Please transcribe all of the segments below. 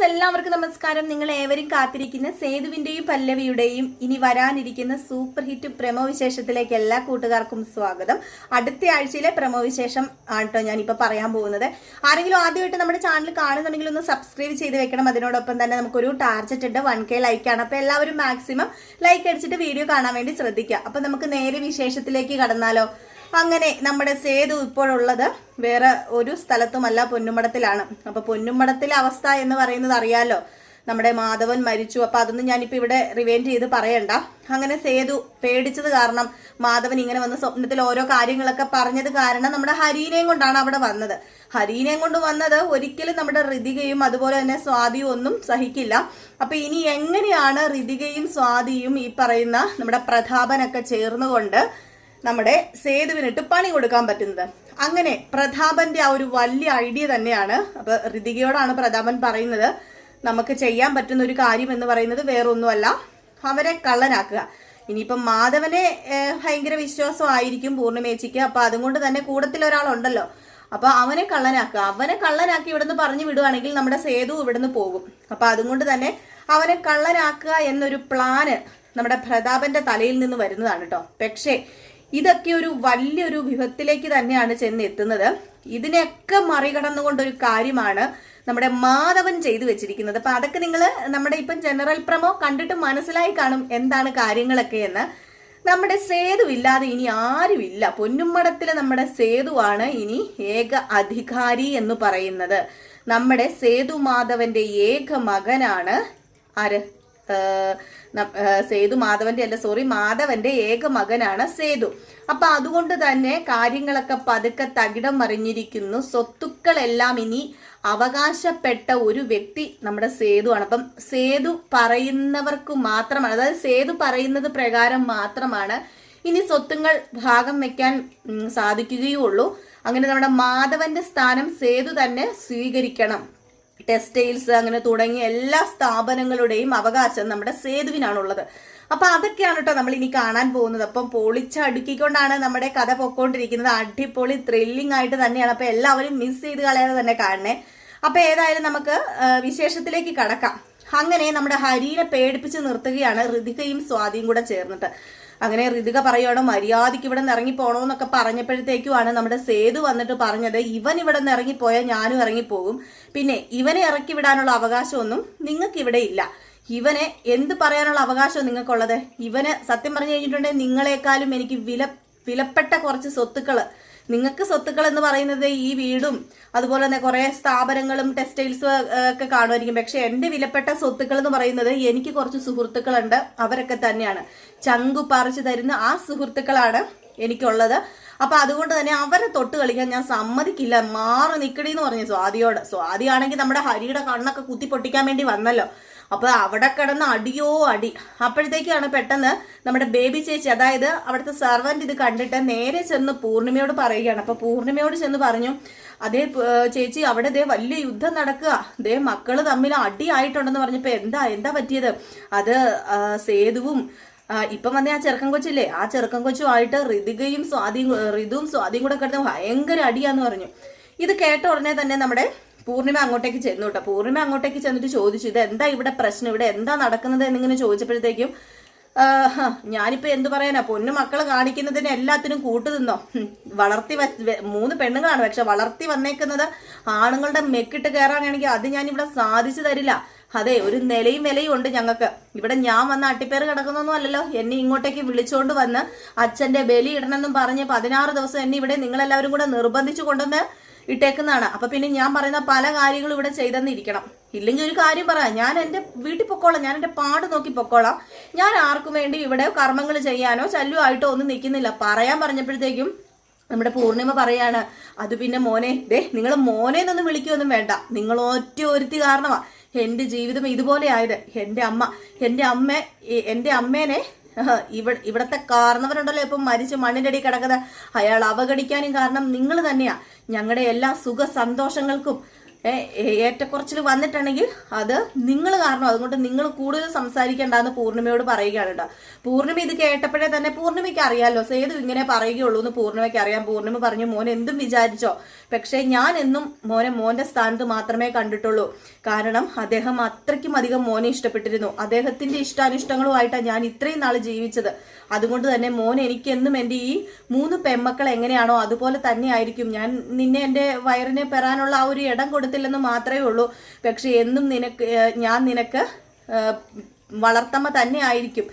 Friends എല്ലാവർക്കും നമസ്കാരം. നിങ്ങൾ ഏവരും കാത്തിരിക്കുന്ന സേതുവിന്റെയും പല്ലവിയുടെയും ഇനി വരാനിരിക്കുന്ന സൂപ്പർ ഹിറ്റ് പ്രമോ വിശേഷത്തിലേക്ക് എല്ലാ കൂട്ടുകാർക്കും സ്വാഗതം. അടുത്ത ആഴ്ചയിലെ പ്രമോ വിശേഷം ആണ് കേട്ടോ ഞാനിപ്പോൾ പറയാൻ പോകുന്നത്. ആരെങ്കിലും ആദ്യമായിട്ട് നമ്മുടെ ചാനൽ കാണുന്നുണ്ടെങ്കിൽ ഒന്ന് സബ്സ്ക്രൈബ് ചെയ്ത് വെക്കണം. അതിനോടൊപ്പം തന്നെ നമുക്കൊരു ടാർജറ്റ് ഉണ്ട്. വൺ കെ ലൈക്കാണ് അപ്പോൾ എല്ലാവരും മാക്സിമം ലൈക്ക് അടിച്ചിട്ട് വീഡിയോ കാണാൻ വേണ്ടി ശ്രദ്ധിക്കുക. അപ്പോൾ നമുക്ക് നേരെ വിശേഷത്തിലേക്ക് കടന്നാലോ. അങ്ങനെ നമ്മുടെ സേതു ഇപ്പോഴുള്ളത് വേറെ ഒരു സ്ഥലത്തുമല്ല പൊന്നുമടത്തിലാണ് അപ്പൊ പൊന്നുമടത്തിലെ അവസ്ഥ എന്ന് പറയുന്നത് അറിയാലോ? നമ്മുടെ മാധവൻ മരിച്ചു. അപ്പൊ അതൊന്നും ഞാനിപ്പോ ഇവിടെ റിവൈൻഡ് ചെയ്ത് പറയണ്ട. അങ്ങനെ സേതു പേടിച്ചത് കാരണം മാധവൻ ഇങ്ങനെ വന്ന് സ്വപ്നത്തിൽ ഓരോ കാര്യങ്ങളൊക്കെ പറഞ്ഞത് കാരണം നമ്മുടെ ഹരീനയും കൊണ്ടാണ് അവിടെ വന്നത്. ഹരീനയും കൊണ്ട് വന്നത് ഒരിക്കലും നമ്മുടെ ഋതികയും അതുപോലെ തന്നെ സ്വാതിയും ഒന്നും സഹിക്കില്ല. അപ്പൊ ഇനി എങ്ങനെയാണ് ഋതികയും സ്വാതിയും ഈ പറയുന്ന നമ്മുടെ പ്രതാപനൊക്കെ ചേർന്നുകൊണ്ട് നമ്മുടെ സേതുവിനിട്ട് പണി കൊടുക്കാൻ പറ്റുന്നത്? അങ്ങനെ പ്രതാപന്റെ ആ ഒരു വലിയ ഐഡിയ തന്നെയാണ്. അപ്പൊ ഋതികയോടാണ് പ്രതാപൻ പറയുന്നത് നമുക്ക് ചെയ്യാൻ പറ്റുന്ന ഒരു കാര്യം എന്ന് പറയുന്നത് വേറൊന്നുമല്ല. അവരെ കള്ളനാക്കുക. ഇനിയിപ്പം മാധവനെ ഭയങ്കര വിശ്വാസമായിരിക്കും പൂർണിമേച്ചിക്ക് അപ്പൊ അതുകൊണ്ട് തന്നെ കൂടത്തിൽ ഒരാളുണ്ടല്ലോ. അപ്പൊ അവനെ കള്ളനാക്കുക. അവനെ കള്ളനാക്കി ഇവിടുന്ന് പറഞ്ഞു വിടുവാണെങ്കിൽ നമ്മുടെ സേതു ഇവിടുന്ന് പോകും. അപ്പൊ അതുകൊണ്ട് തന്നെ അവനെ കള്ളനാക്കുക എന്നൊരു പ്ലാന് നമ്മുടെ പ്രതാപന്റെ തലയിൽ നിന്ന് വരുന്നതാണ് കേട്ടോ പക്ഷേ ഇതൊക്കെ ഒരു വലിയൊരു വിഭത്തിലേക്ക് തന്നെയാണ് ചെന്ന് എത്തുന്നത് ഇതിനെയൊക്കെ മറികടന്നുകൊണ്ടൊരു കാര്യമാണ് നമ്മുടെ മാധവൻ ചെയ്തു വെച്ചിരിക്കുന്നത്. അപ്പൊ അതൊക്കെ നിങ്ങൾ നമ്മുടെ ഇപ്പം ജനറൽ പ്രമോ കണ്ടിട്ട് മനസ്സിലായി കാണും എന്താണ് കാര്യങ്ങളൊക്കെ എന്ന്. നമ്മുടെ സേതു ഇല്ലാതെ ഇനി ആരുമില്ല. പൊന്നുമ്മടത്തിലെ നമ്മുടെ സേതുവാണ് ഇനി ഏക അധികാരി എന്ന് പറയുന്നത്. നമ്മുടെ സേതു മാധവന്റെ ഏക മകനാണ് ആര്? സേതു മാധവന്റെ അല്ല സോറി മാധവന്റെ ഏക മകനാണ് സേതു. അപ്പൊ അതുകൊണ്ട് തന്നെ കാര്യങ്ങളൊക്കെ പതുക്കെ തകിടം മറിഞ്ഞിരിക്കുന്നു. സ്വത്തുക്കളെല്ലാം ഇനി അവകാശപ്പെട്ട ഒരു വ്യക്തി നമ്മുടെ സേതുവാണ് അപ്പം സേതു പറയുന്നവർക്ക് മാത്രമാണ് അതായത് സേതു പറയുന്നത് പ്രകാരം മാത്രമാണ് ഇനി സ്വത്തുങ്ങൾ ഭാഗം വെക്കാൻ സാധിക്കുകയുള്ളൂ. അങ്ങനെ നമ്മുടെ മാധവന്റെ സ്ഥാനം സേതു തന്നെ സ്വീകരിക്കണം. ടെക്സ്റ്റൈൽസ് അങ്ങനെ തുടങ്ങിയ എല്ലാ സ്ഥാപനങ്ങളുടെയും അവകാശം നമ്മുടെ സേതുവിനാണുള്ളത്. അപ്പൊ അതൊക്കെയാണ് കേട്ടോ നമ്മൾ ഇനി കാണാൻ പോകുന്നത്. അപ്പം പൊളിച്ചടുക്കിക്കൊണ്ടാണ് നമ്മുടെ കഥ പൊക്കോണ്ടിരിക്കുന്നത്. അടിപൊളി ത്രില്ലിംഗ് ആയിട്ട് തന്നെയാണ്. അപ്പൊ എല്ലാവരും മിസ് ചെയ്ത് കളയാതെ തന്നെ കാണണേ. അപ്പൊ ഏതായാലും നമുക്ക് വിശേഷത്തിലേക്ക് കടക്കാം. അങ്ങനെ നമ്മുടെ ഹരിയെ പേടിപ്പിച്ച് നിർത്തുകയാണ് ഋതികയും സ്വാതിയും കൂടെ ചേർന്നിട്ട്. അങ്ങനെ ഋതിക പറയുകയാണ് മര്യാദയ്ക്ക് ഇവിടെ നിന്ന് ഇറങ്ങി പോണോന്നൊക്കെ പറഞ്ഞപ്പോഴത്തേക്കുമാണ് നമ്മുടെ സേതു വന്നിട്ട് പറഞ്ഞത് ഇവൻ ഇവിടെ നിന്ന് ഇറങ്ങിപ്പോയാൽ ഞാനും ഇറങ്ങിപ്പോകും. പിന്നെ ഇവനെ ഇറക്കി വിടാനുള്ള അവകാശമൊന്നും നിങ്ങൾക്ക് ഇവിടെ ഇല്ല. ഇവനെ എന്ത് പറയാനുള്ള അവകാശം നിങ്ങൾക്കുള്ളത്? ഇവന് സത്യം പറഞ്ഞു കഴിഞ്ഞിട്ടുണ്ടെങ്കിൽ നിങ്ങളെക്കാളും എനിക്ക് വില വിലപ്പെട്ട കുറച്ച് സ്വത്തുക്കൾ നിങ്ങൾക്ക് സ്വത്തുക്കൾ എന്ന് പറയുന്നത് ഈ വീടും അതുപോലെ തന്നെ കുറെ സ്ഥാപനങ്ങളും ടെക്സ്റ്റൈൽസും ഒക്കെ കാണുമായിരിക്കും. പക്ഷെ എന്റെ വിലപ്പെട്ട സ്വത്തുക്കൾ എന്ന് പറയുന്നത് എനിക്ക് കുറച്ച് സുഹൃത്തുക്കളുണ്ട്. അവരൊക്കെ തന്നെയാണ്. ചങ്കു പറിച്ചു തരുന്ന ആ സുഹൃത്തുക്കളാണ് എനിക്കുള്ളത്. അപ്പൊ അതുകൊണ്ട് തന്നെ അവരെ തൊട്ട് കളിക്കാൻ ഞാൻ സമ്മതിക്കില്ല. മാറി നിക്കടി എന്ന് പറഞ്ഞു സ്വാതിയോട്. സ്വാതിയാണെങ്കിൽ നമ്മുടെ ഹരിയുടെ കണ്ണൊക്കെ കുത്തി പൊട്ടിക്കാൻ വേണ്ടി വന്നല്ലോ. അപ്പൊ അവിടെ കിടന്ന് അടിയോ അടി. അപ്പോഴത്തേക്കാണ് പെട്ടെന്ന് നമ്മുടെ ബേബി ചേച്ചി അതായത് അവിടുത്തെ സർവന്റ് ഇത് കണ്ടിട്ട് നേരെ ചെന്ന് പൂർണിമയോട് പറയുകയാണ്. അപ്പൊ പൂർണിമയോട് ചെന്ന് പറഞ്ഞു അതേ ചേച്ചി അവിടെ ദേ വലിയ യുദ്ധം നടക്കുക. ദേ മക്കൾ തമ്മിൽ അടി ആയിട്ടുണ്ടെന്ന് പറഞ്ഞപ്പോ എന്താ എന്താ പറ്റിയത്? അത് സേതുവും ഇപ്പം വന്ന ആ ചെറുക്കൻ കൊച്ചില്ലേ? ആ ചെറുക്കൻ കൊച്ചുമായിട്ട് ഋതികയും സ്വാതിയും ഋതുവും സ്വാതിയും കൂടെ കിടന്ന് ഭയങ്കര അടിയാന്ന് പറഞ്ഞു. ഇത് കേട്ട ഉടനെ തന്നെ നമ്മുടെ പൂർണിമ അങ്ങോട്ടേക്ക് ചെന്നു കേട്ടോ. പൂർണിമ അങ്ങോട്ടേക്ക് ചെന്നിട്ട് ചോദിച്ചു ഇത് എന്താ ഇവിടെ പ്രശ്നം? ഇവിടെ എന്താ നടക്കുന്നത്? എന്നിങ്ങനെ ചോദിച്ചപ്പോഴത്തേക്കും ഞാനിപ്പോ എന്ത് പറയാനാ? പൊന്നു മക്കൾ കാണിക്കുന്നതിന് എല്ലാത്തിനും കൂട്ടു നിന്നോ വളർത്തി മൂന്ന് പെണ്ണുങ്ങളാണ്. പക്ഷെ വളർത്തി വന്നേക്കുന്നത് ആണുങ്ങളുടെ മെക്കിട്ട് കയറാനാണെങ്കിൽ അത് ഞാൻ ഇവിടെ സാധിച്ചു തരില്ല. അതെ ഒരു നിലയും വിലയും ഉണ്ട് ഞങ്ങൾക്ക്. ഇവിടെ ഞാൻ വന്ന അട്ടിപ്പേർ കിടക്കുന്നൊന്നും അല്ലല്ലോ. എന്നെ ഇങ്ങോട്ടേക്ക് വിളിച്ചോണ്ട് വന്ന് അച്ഛന്റെ ബലി ഇടണമെന്നും പറഞ്ഞ് പതിനാറ് ദിവസം എന്നെ ഇവിടെ നിങ്ങളെല്ലാവരും കൂടെ നിർബന്ധിച്ചു കൊണ്ടുവന്ന് ഇട്ടേക്കുന്നതാണ്. അപ്പൊ പിന്നെ ഞാൻ പറയുന്ന പല കാര്യങ്ങളും ഇവിടെ ചെയ്തെന്നിരിക്കണം. ഇല്ലെങ്കിൽ ഒരു കാര്യം പറയാം ഞാൻ എന്റെ വീട്ടിൽ പൊക്കോളാം ഞാൻ എന്റെ പാട് നോക്കി പൊക്കോളാം. ഞാൻ ആർക്കും വേണ്ടി ഇവിടെ കർമ്മങ്ങൾ ചെയ്യാനോ ശല്യമായിട്ടോ ഒന്നും നിൽക്കുന്നില്ല. പറയാൻ പറഞ്ഞപ്പോഴത്തേക്കും നമ്മുടെ പൂർണിമ പറയാണ് അത് പിന്നെ മോനെ ദേ നിങ്ങൾ മോനെ എന്നൊന്നും വിളിക്കുകയൊന്നും വേണ്ട. നിങ്ങൾ ഒറ്റ ഒരുത്തി കാരണമാ. എന്റെ ജീവിതം ഇതുപോലെ ആയത്. എന്റെ അമ്മ എന്റെ അമ്മ എന്റെ അമ്മേനെ ഇവിടെ ഇവിടത്തെ കാരണവരുണ്ടല്ലോ ഇപ്പം മരിച്ച് മണ്ണിന്റെ അടി കിടക്കുന്ന അയാൾ അവഗണിക്കാനും കാരണം നിങ്ങൾ തന്നെയാ. ഞങ്ങളുടെ എല്ലാ സുഖ സന്തോഷങ്ങൾക്കും ഏറ്റക്കുറച്ചിൽ വന്നിട്ടുണ്ടെങ്കിൽ അത് നിങ്ങൾ കാരണം അതുകൊണ്ട് നിങ്ങൾ കൂടുതൽ സംസാരിക്കേണ്ടെന്ന് പൂർണിമയോട് പറയുകയാണ് കേട്ടോ. പൂർണിമ ഇത് കേട്ടപ്പോഴേ തന്നെ പൂർണിമയ്ക്ക് അറിയാമല്ലോ സേതു ഇങ്ങനെ പറയുകയുള്ളൂ എന്ന് പൂർണിമയ്ക്ക് അറിയാം. പൂർണിമ പറഞ്ഞു മോൻ എന്തും വിചാരിച്ചോ. പക്ഷേ ഞാൻ എന്നും മോനെ മോന്റെ സ്ഥാനത്ത് മാത്രമേ കണ്ടിട്ടുള്ളൂ. കാരണം അദ്ദേഹം അത്രയ്ക്കും അധികം മോനെ ഇഷ്ടപ്പെട്ടിരുന്നു. അദ്ദേഹത്തിന്റെ ഇഷ്ടാനിഷ്ടങ്ങളുമായിട്ടാണ് ഞാൻ ഇത്രയും നാൾ ജീവിച്ചത്. അതുകൊണ്ട് തന്നെ മോൻ എനിക്ക് എന്നും എന്റെ ഈ മൂന്ന് പെമ്മക്കൾ എങ്ങനെയാണോ അതുപോലെ തന്നെ ആയിരിക്കും. ഞാൻ നിന്നെ എന്റെ വയറിനെ പെറാനുള്ള ആ ഒരു ഇടം കൊടുത്തില്ലെന്ന് മാത്രമേ ഉള്ളൂ. പക്ഷെ എന്നും നിനക്ക് ഞാൻ നിനക്ക് വളർത്തമ്മ തന്നെ ആയിരിക്കും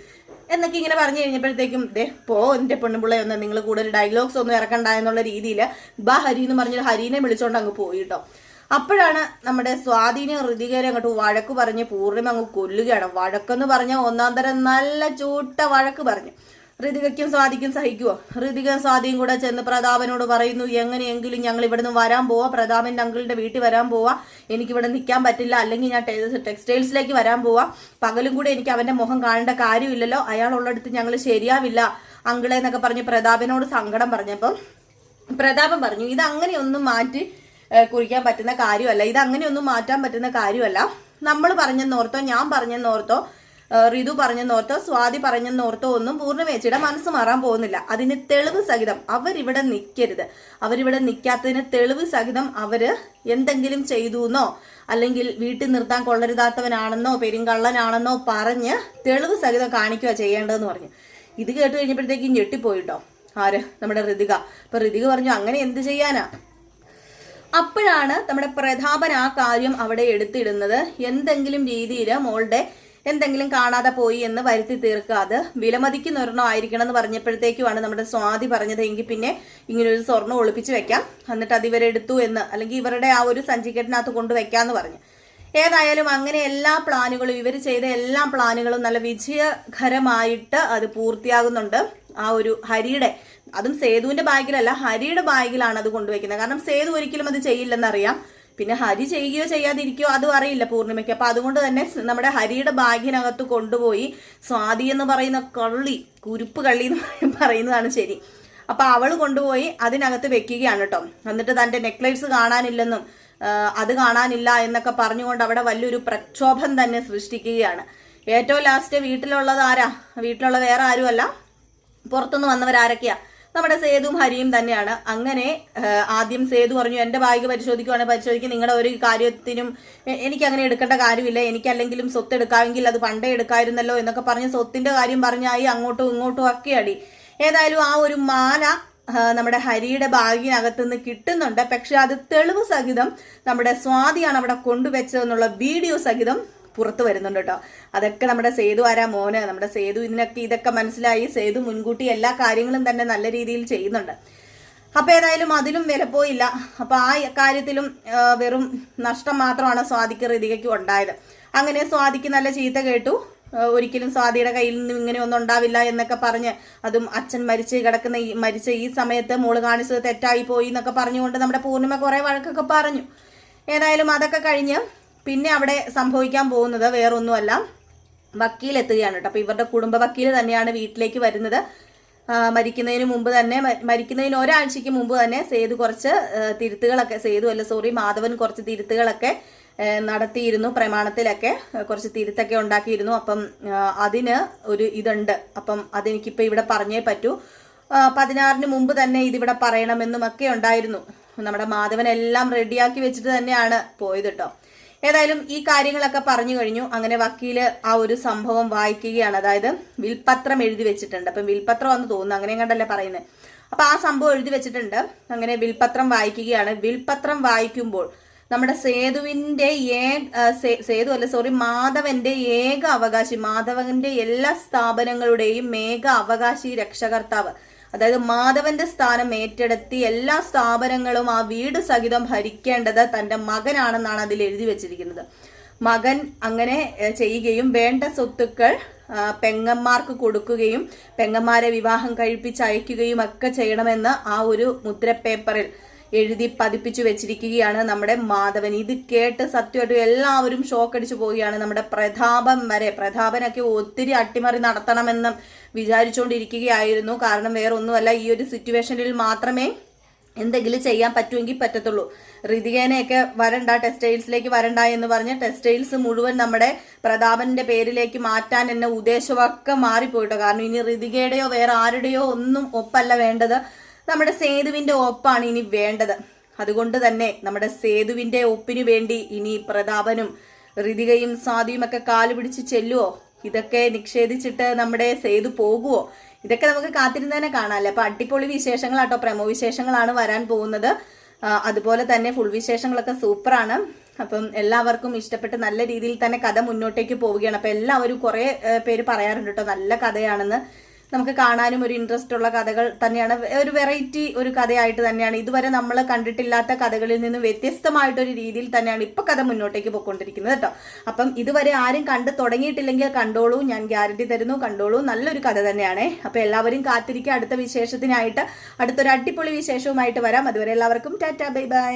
എന്നൊക്കെ ഇങ്ങനെ പറഞ്ഞു കഴിഞ്ഞപ്പോഴത്തേക്കും ദേ പോ എന്റെ പെണ്ണുപിള്ളയൊന്ന് നിങ്ങൾ കൂടുതൽ ഡയലോഗ്സ് ഒന്നും ഇറക്കണ്ട എന്നുള്ള രീതിയിൽ ബാ ഹരി എന്ന് പറഞ്ഞൊരു ഹരീനെ വിളിച്ചോണ്ട് അങ്ങ് പോയി കേട്ടോ അപ്പോഴാണ് നമ്മുടെ സ്വാധീനം ഋതികരെ അങ്ങോട്ട് വഴക്ക് പറഞ്ഞ് പൂർണിമ അങ്ങ് കൊല്ലുകയാണ്. വഴക്കെന്ന് പറഞ്ഞ ഒന്നാം തരം നല്ല ചൂട്ട വഴക്ക് പറഞ്ഞു. ഋതികയ്ക്കും സ്വാതിക്കും സഹിക്കുവോ? ഋതിക സ്വാതിയും കൂടെ ചെന്ന് പ്രതാപനോട് പറയുന്നു എങ്ങനെയെങ്കിലും ഞങ്ങൾ ഇവിടുന്ന് വരാൻ പോവാ പ്രതാപന്റെ അങ്കിളിന്റെ വീട്ടിൽ വരാൻ പോവാ. എനിക്ക് ഇവിടെ നിൽക്കാൻ പറ്റില്ല അല്ലെങ്കിൽ ഞാൻ ടെക്സ്റ്റൈൽസിലേക്ക് വരാൻ പോവാ. പകലും കൂടെ എനിക്ക് അവന്റെ മുഖം കാണേണ്ട കാര്യമില്ലല്ലോ അയാളുള്ളിടത്ത് ഞങ്ങൾ ശരിയാവില്ല. അങ്കിളെ എന്നൊക്കെ പറഞ്ഞ് പ്രതാപനോട് സങ്കടം പറഞ്ഞപ്പം പ്രതാപൻ പറഞ്ഞു ഇത് അങ്ങനെയൊന്നും മാറ്റി കുറിക്കാൻ പറ്റുന്ന കാര്യമല്ല. ഇത് അങ്ങനെയൊന്നും മാറ്റാൻ പറ്റുന്ന കാര്യമല്ല. നമ്മൾ പറഞ്ഞെന്നോർത്തോ ഞാൻ പറഞ്ഞെന്നോർത്തോ ഋതു പറഞ്ഞെന്നോർത്തോ സ്വാതി പറഞ്ഞെന്നോർത്തോ ഒന്നും പൂർണമേച്ചിയുടെ മനസ്സ് മാറാൻ പോകുന്നില്ല. അതിന് തെളിവ് സഹിതം അവരിവിടെ നിൽക്കരുത് അവരിവിടെ നിൽക്കാത്തതിന് തെളിവ് സഹിതം അവർ എന്തെങ്കിലും ചെയ്തു എന്നോ അല്ലെങ്കിൽ വീട്ടിൽ നിർത്താൻ കൊള്ളരുതാത്തവനാണെന്നോ പെരുങ്കള്ളനാണെന്നോ പറഞ്ഞ് തെളിവ് സഹിതം കാണിക്കുക ചെയ്യേണ്ടതെന്ന് പറഞ്ഞു. ഇത് കേട്ട് കഴിഞ്ഞപ്പോഴത്തേക്കും ഞെട്ടിപ്പോയിട്ടോ? ആര്? നമ്മുടെ ഋതിക. അപ്പൊ ഋതിക പറഞ്ഞു അങ്ങനെ എന്ത് ചെയ്യാനാ? അപ്പോഴാണ് നമ്മുടെ പ്രതാപൻ ആ കാര്യം അവിടെ എടുത്തിടുന്നത്. എന്തെങ്കിലും രീതിയിൽ മോളുടെ എന്തെങ്കിലും കാണാതെ പോയി എന്ന് വരുത്തി തീർക്കുക. അത് വിലമതിക്കുന്ന ഒരെണ്ണം ആയിരിക്കണം എന്ന് പറഞ്ഞപ്പോഴത്തേക്കുമാണ് നമ്മുടെ സ്വാതി പറഞ്ഞത് എങ്കിൽ പിന്നെ ഇങ്ങനെ ഒരു സ്വർണം ഒളിപ്പിച്ച് വെക്കാം. എന്നിട്ട് അത് ഇവരെടുത്തു എന്ന് അല്ലെങ്കിൽ ഇവരുടെ ആ ഒരു സഞ്ചിക്കെട്ടിനകത്ത് കൊണ്ടുവയ്ക്കാന്ന് പറഞ്ഞു. ഏതായാലും അങ്ങനെ എല്ലാ പ്ലാനുകളും ഇവർ ചെയ്ത എല്ലാ പ്ലാനുകളും നല്ല വിജയകരമായിട്ട് അത് പൂർത്തിയാകുന്നുണ്ട്. ആ ഒരു ഹരിയുടെ അതും സേതുവിന്റെ ബാഗിലല്ല ഹരിയുടെ ബാഗിലാണ് അത് കൊണ്ടുവയ്ക്കുന്നത്. കാരണം സേതു ഒരിക്കലും അത് ചെയ്യില്ലെന്നറിയാം. പിന്നെ ഹരി ചെയ്യുകയോ ചെയ്യാതിരിക്കുകയോ അതും അറിയില്ല പൂർണിമയ്ക്ക്. അപ്പൊ അതുകൊണ്ട് തന്നെ നമ്മുടെ ഹരിയുടെ ബാഗിനകത്ത് കൊണ്ടുപോയി സ്വാതി എന്ന് പറയുന്ന കള്ളി കുരുപ്പ് കള്ളി എന്ന് പറയുന്നതാണ് ശരി. അപ്പൊ അവൾ കൊണ്ടുപോയി അതിനകത്ത് വെക്കുകയാണ് കേട്ടോ. എന്നിട്ട് തന്റെ നെക്ലേസ് കാണാനില്ലെന്നും അത് കാണാനില്ല എന്നൊക്കെ പറഞ്ഞുകൊണ്ട് അവിടെ വലിയൊരു പ്രക്ഷോഭം തന്നെ സൃഷ്ടിക്കുകയാണ്. ഏറ്റവും ലാസ്റ്റ് വീട്ടിലുള്ളത് ആരാ? വീട്ടിലുള്ള വേറെ ആരുമല്ല? പുറത്തുനിന്ന് വന്നവരാരൊക്കെയാ? നമ്മുടെ സേതുവും ഹരിയും തന്നെയാണ്. അങ്ങനെ ആദ്യം സേതു പറഞ്ഞു എന്റെ ബാഗ് പരിശോധിക്കുവാണെങ്കിൽ പരിശോധിക്കും നിങ്ങളുടെ ഒരു കാര്യത്തിനും എനിക്ക് അങ്ങനെ എടുക്കേണ്ട കാര്യമില്ല. എനിക്ക് അല്ലെങ്കിലും സ്വത്ത് എടുക്കാമെങ്കിൽ അത് പണ്ടേ എടുക്കായിരുന്നല്ലോ എന്നൊക്കെ പറഞ്ഞ് സ്വത്തിന്റെ കാര്യം പറഞ്ഞായി അങ്ങോട്ടും ഇങ്ങോട്ടും ഒക്കെ അടി. ഏതായാലും ആ ഒരു മാല നമ്മുടെ ഹരിയുടെ ബാഗിനകത്ത് നിന്ന് കിട്ടുന്നുണ്ട്. പക്ഷെ അത് തെളിവ് സഹിതം നമ്മുടെ സ്വാതിയാണ് അവിടെ കൊണ്ടുവച്ചതെന്നുള്ള വീഡിയോ സഹിതം പുറത്തു വരുന്നുണ്ട് കേട്ടോ. അതൊക്കെ നമ്മുടെ സേതു ആരാ മോന്? നമ്മുടെ സേതു ഇതിനൊക്കെ ഇതൊക്കെ മനസ്സിലായി സേതു മുൻകൂട്ടി എല്ലാ കാര്യങ്ങളും തന്നെ നല്ല രീതിയിൽ ചെയ്യുന്നുണ്ട്. അപ്പൊ ഏതായാലും അതിലും വില പോയില്ല. അപ്പൊ ആ കാര്യത്തിലും വെറും നഷ്ടം മാത്രമാണ് സ്വാതിക്ക് ഹൃതികയ്ക്ക് ഉണ്ടായത്. അങ്ങനെ സ്വാതിക്ക് നല്ല ചീത്ത കേട്ടു. ഒരിക്കലും സ്വാതിയുടെ കയ്യിൽ നിന്നും ഇങ്ങനെ ഒന്നും ഉണ്ടാവില്ല എന്നൊക്കെ പറഞ്ഞ് അതും അച്ഛൻ മരിച്ച് കിടക്കുന്ന ഈ മരിച്ച ഈ സമയത്ത് മോൾ കാണിച്ചത് തെറ്റായി പോയി എന്നൊക്കെ പറഞ്ഞുകൊണ്ട് നമ്മുടെ പൂർണിമ കുറെ വഴക്കൊക്കെ പറഞ്ഞു. ഏതായാലും അതൊക്കെ കഴിഞ്ഞ് പിന്നെ അവിടെ സംഭവിക്കാൻ പോകുന്നത് വേറൊന്നുമല്ല. വക്കീൽ എത്തുകയാണ് കേട്ടോ. അപ്പൊ ഇവരുടെ കുടുംബ വക്കീൽ തന്നെയാണ് വീട്ടിലേക്ക് വരുന്നത്. മരിക്കുന്നതിന് മുമ്പ് തന്നെ മരിക്കുന്നതിന് ഒരാഴ്ചക്ക് മുമ്പ് തന്നെ സേതു കുറച്ച് തിരുത്തുകളൊക്കെ സേതു അല്ല സോറി മാധവൻ കുറച്ച് തിരുത്തുകളൊക്കെ നടത്തിയിരുന്നു പ്രമാണത്തിലൊക്കെ. കുറച്ച് തിരുത്തൊക്കെ ഉണ്ടാക്കിയിരുന്നു. അപ്പം അതിന് ഒരു ഇതുണ്ട്. അപ്പം അതെനിക്കിപ്പോൾ ഇവിടെ പറഞ്ഞേ പറ്റൂ. പതിനാറിന് മുമ്പ് തന്നെ ഇതിവിടെ പറയണമെന്നും ഒക്കെ ഉണ്ടായിരുന്നു. നമ്മുടെ മാധവൻ എല്ലാം റെഡിയാക്കി വെച്ചിട്ട് തന്നെയാണ് പോയത് കേട്ടോ. ഏതായാലും ഈ കാര്യങ്ങളൊക്കെ പറഞ്ഞു കഴിഞ്ഞു. അങ്ങനെ വക്കീൽ ആ ഒരു സംഭവം വായിക്കുകയാണ്. അതായത് വിൽപത്രം എഴുതി വെച്ചിട്ടുണ്ട്. അപ്പം വിൽപത്രം എന്ന് തോന്നുന്നു. അങ്ങനെ കണ്ടല്ലേ പറയുന്നത് അപ്പൊ ആ സംഭവം എഴുതി വെച്ചിട്ടുണ്ട്. അങ്ങനെ വിൽപത്രം വായിക്കുകയാണ്. വിൽപത്രം വായിക്കുമ്പോൾ നമ്മുടെ സേതുവിന്റെ ഏ സേതു അല്ല സോറി മാധവന്റെ ഏക അവകാശി മാധവന്റെ എല്ലാ സ്ഥാപനങ്ങളുടെയും ഏക അവകാശി രക്ഷകർത്താവ് അതായത് മാധവന്റെ സ്ഥാനം ഏറ്റെടുത്തി എല്ലാ സ്ഥാപനങ്ങളും ആ വീട് സഹിതം ഭരിക്കേണ്ടത് തന്റെ മകനാണെന്നാണ് അതിൽ എഴുതി വെച്ചിരിക്കുന്നത്. മകൻ അങ്ങനെ ചെയ്യുകയും വേണ്ട സ്വത്തുക്കൾ പെങ്ങന്മാർക്ക് കൊടുക്കുകയും പെങ്ങന്മാരെ വിവാഹം കഴിപ്പിച്ച് അയക്കുകയും ഒക്കെ ചെയ്യണമെന്ന് ആ ഒരു മുദ്രപ്പേപ്പറിൽ എഴുതി പതിപ്പിച്ചു വെച്ചിരിക്കുകയാണ് നമ്മുടെ മാധവൻ. ഇത് കേട്ട് സത്യമായിട്ടും എല്ലാവരും ഷോക്ക് അടിച്ചു പോവുകയാണ്. നമ്മുടെ പ്രതാപൻ വരെ പ്രതാപനൊക്കെ ഒത്തിരി അട്ടിമറി നടത്തണമെന്ന് വിചാരിച്ചുകൊണ്ടിരിക്കുകയായിരുന്നു. കാരണം വേറൊന്നുമല്ല ഈ ഒരു സിറ്റുവേഷനിൽ മാത്രമേ എന്തെങ്കിലും ചെയ്യാൻ പറ്റുമെങ്കിൽ പറ്റത്തുള്ളൂ. ഋതികേനെയൊക്കെ വരണ്ട ടെക്സ്റ്റൈൽസിലേക്ക് വരണ്ട എന്ന് പറഞ്ഞ് ടെക്സ്റ്റൈൽസ് മുഴുവൻ നമ്മുടെ പ്രതാപന്റെ പേരിലേക്ക് മാറ്റാൻ എന്നെ ഉദ്ദേശമൊക്കെ മാറിപ്പോയിട്ടോ. കാരണം ഇനി ഋതികയുടെയോ വേറെ ആരുടെയോ ഒന്നും ഒപ്പല്ല വേണ്ടത്. നമ്മുടെ സേതുവിന്റെ ഒപ്പാണ് ഇനി വേണ്ടത്. അതുകൊണ്ട് തന്നെ നമ്മുടെ സേതുവിന്റെ ഒപ്പിനു വേണ്ടി ഇനി പ്രതാപനും ഋതികയും സ്വാതിയും ഒക്കെ കാൽ പിടിച്ച് ചെല്ലുവോ? ഇതൊക്കെ നിക്ഷേധിച്ചിട്ട് നമ്മുടെ സേതു പോകുവോ? ഇതൊക്കെ നമുക്ക് കാത്തിരുന്ന് തന്നെ കാണാമല്ലേ അപ്പൊ അടിപൊളി വിശേഷങ്ങളാട്ടോ. പ്രമോ വിശേഷങ്ങളാണ് വരാൻ പോകുന്നത്. അതുപോലെ തന്നെ ഫുൾ വിശേഷങ്ങളൊക്കെ സൂപ്പറാണ്. അപ്പം എല്ലാവർക്കും ഇഷ്ടപ്പെട്ട് നല്ല രീതിയിൽ തന്നെ കഥ മുന്നോട്ടേക്ക് പോവുകയാണ്. അപ്പൊ എല്ലാവരും കുറെ പേര് പറയാറുണ്ട് കേട്ടോ. നല്ല കഥയാണെന്ന്. നമുക്ക് കാണാനും ഒരു ഇൻട്രസ്റ്റ് ഉള്ള കഥകൾ തന്നെയാണ്. ഒരു വെറൈറ്റി ഒരു കഥയായിട്ട് തന്നെയാണ്. ഇതുവരെ നമ്മൾ കണ്ടിട്ടില്ലാത്ത കഥകളിൽ നിന്ന് വ്യത്യസ്തമായിട്ടൊരു രീതിയിൽ തന്നെയാണ് ഇപ്പൊ കഥ മുന്നോട്ടേക്ക് പോയിക്കൊണ്ടിരിക്കുന്നത് കേട്ടോ. അപ്പം ഇതുവരെ ആരും കണ്ടു തുടങ്ങിയിട്ടില്ലെങ്കിൽ കണ്ടോളൂ ഞാൻ ഗ്യാരണ്ടി തരുന്നു കണ്ടോളൂ. നല്ലൊരു കഥ തന്നെയാണ്. അപ്പൊ എല്ലാവരും കാത്തിരിക്കുക. അടുത്ത വിശേഷത്തിനായിട്ട് അടുത്തൊരു അടിപൊളി വിശേഷവുമായിട്ട് വരാം. അതുവരെ എല്ലാവർക്കും ടാറ്റ ബൈ ബൈ.